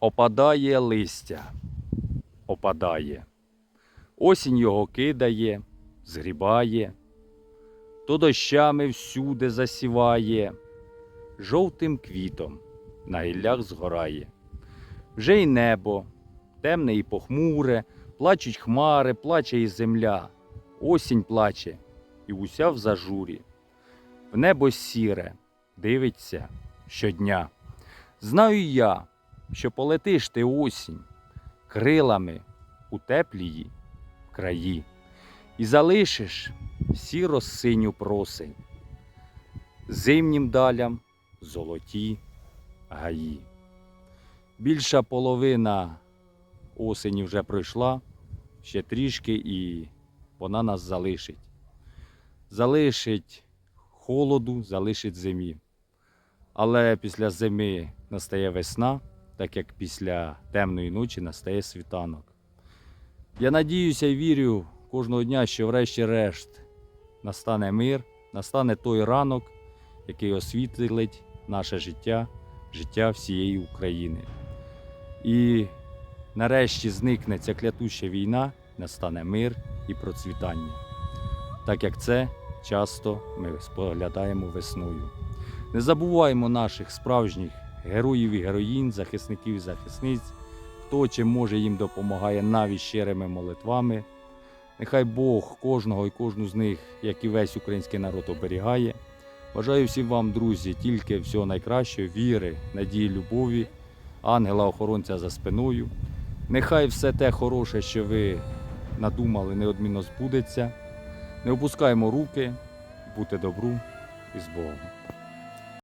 Опадає листя, опадає. Осінь його кидає, згрібає, то дощами всюди засіває, жовтим квітом на гіллях згорає. Вже й небо, темне і похмуре, плачуть хмари, плаче і земля. Осінь плаче і уся в зажурі. В небо сіре, дивиться щодня. Знаю я, що полетиш ти осінь крилами у теплії краї, і залишиш сіро синю просень, зимнім далям золоті гаї. Більша половина осені вже пройшла, ще трішки, і вона нас залишить. Залишить холоду, залишить зимі. Але після зими настає весна, так як після темної ночі настає світанок. Я надіюся і вірю кожного дня, що врешті-решт настане мир, настане той ранок, який освітлить наше життя, життя всієї України. І нарешті зникне ця клятуща війна, настане мир і процвітання. Так як це часто ми споглядаємо весною. Не забуваємо наших справжніх героїв і героїнь, захисників і захисниць, хто чим може їм допомагає навіть щирими молитвами. Нехай Бог кожного і кожну з них, як і весь український народ, оберігає. Бажаю всім вам, друзі, тільки всього найкращого, віри, надії, любові, ангела-охоронця за спиною. Нехай все те хороше, що ви надумали, неодмінно збудеться. Не опускаємо руки, будьте добру і з Богом.